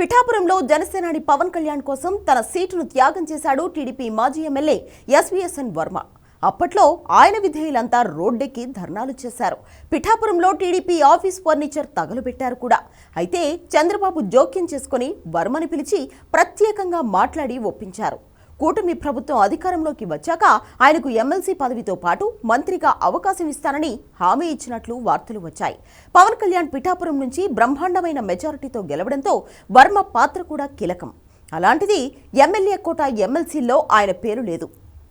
పిఠాపురంలో జనసేనాని పవన్ కళ్యాణ్ కోసం తన సీటును త్యాగం చేశాడు టీడీపీ మాజీ ఎమ్మెల్యే ఎస్వీఎస్ఎన్ వర్మ. అప్పట్లో ఆయన విధేయులంతా రోడ్డెక్కి ధర్నాలు చేశారు. పిఠాపురంలో టీడీపీ ఆఫీస్ ఫర్నిచర్ తగలుబెట్టారు కూడా. అయితే చంద్రబాబు జోక్యం చేసుకుని వర్మని పిలిచి ప్రత్యేకంగా మాట్లాడి ఒప్పించారు. కూటమి ప్రభుత్వం అధికారంలోకి వచ్చాక ఆయనకు ఎమ్మెల్సీ పదవితో పాటు మంత్రిగా అవకాశం ఇస్తానని హామీ ఇచ్చినట్లు వార్తలు వచ్చాయి. పవన్ కళ్యాణ్ పిఠాపురం నుంచి బ్రహ్మాండమైన మెజారిటీతో గెలవడంతో వర్మ పాత్ర కూడా కీలకం. అలాంటిది ఎమ్మెల్యే కోట ఎమ్మెల్సీల్లో ఆయన పేరు లేదు.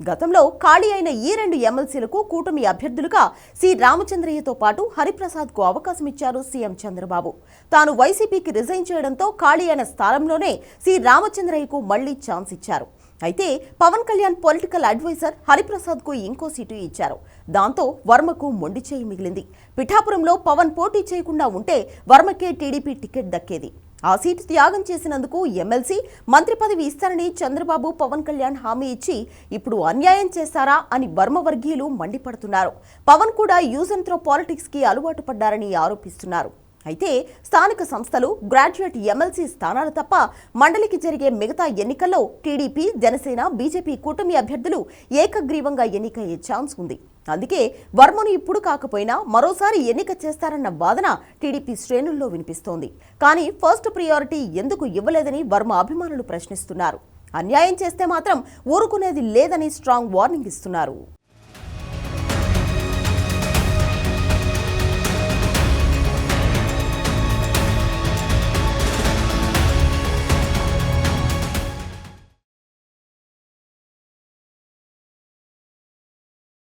గతంలో ఖాళీ అయిన ఈ రెండు ఎమ్మెల్సీలకు కూటమి అభ్యర్థులుగా సి. రామచంద్రయ్యతో పాటు హరిప్రసాద్కు అవకాశం ఇచ్చారు సీఎం చంద్రబాబు. తాను వైసీపీకి రిజైన్ చేయడంతో ఖాళీ అయిన స్థానంలోనే సి. రామచంద్రయ్యకు మళ్ళీ ఛాన్స్ ఇచ్చారు. అయితే పవన్ కళ్యాణ్ పొలిటికల్ అడ్వైజర్ హరిప్రసాద్కు ఇంకో సీటు ఇచ్చారు. దాంతో వర్మకు మొండి చేయి మిగిలింది. పిఠాపురంలో పవన్ పోటీ చేయకుండా ఉంటే వర్మకే టీడీపీ టికెట్ దక్కేది. ఆ సీటు త్యాగం చేసినందుకు ఎమ్మెల్సీ మంత్రి పదవి ఇస్తారని చంద్రబాబు పవన్ కళ్యాణ్ హామీ ఇచ్చి ఇప్పుడు అన్యాయం చేశారా అని వర్మ వర్గీయులు మండిపడుతున్నారు. పవన్ కూడా యూజ్ అండ్ త్రో పాలిటిక్స్కి అలవాటు పడ్డారని ఆరోపిస్తున్నారు. అయితే స్థానిక సంస్థలు గ్రాడ్యుయేట్ ఎమ్మెల్సీ స్థానాలు తప్ప మండలికి జరిగే మిగతా ఎన్నికల్లో టీడీపీ జనసేన బీజేపీ కూటమి అభ్యర్థులు ఏకగ్రీవంగా ఎన్నికయ్యే ఛాన్స్ ఉంది. అందుకే వర్మను ఇప్పుడు కాకపోయినా మరోసారి ఎన్నిక చేస్తారన్న వాదన టీడీపీ శ్రేణుల్లో వినిపిస్తోంది. కానీ ఫస్ట్ ప్రియారిటీ ఎందుకు ఇవ్వలేదని వర్మ అభిమానులు ప్రశ్నిస్తున్నారు. అన్యాయం చేస్తే మాత్రం ఊరుకునేది లేదని స్ట్రాంగ్ వార్నింగ్ ఇస్తున్నారు.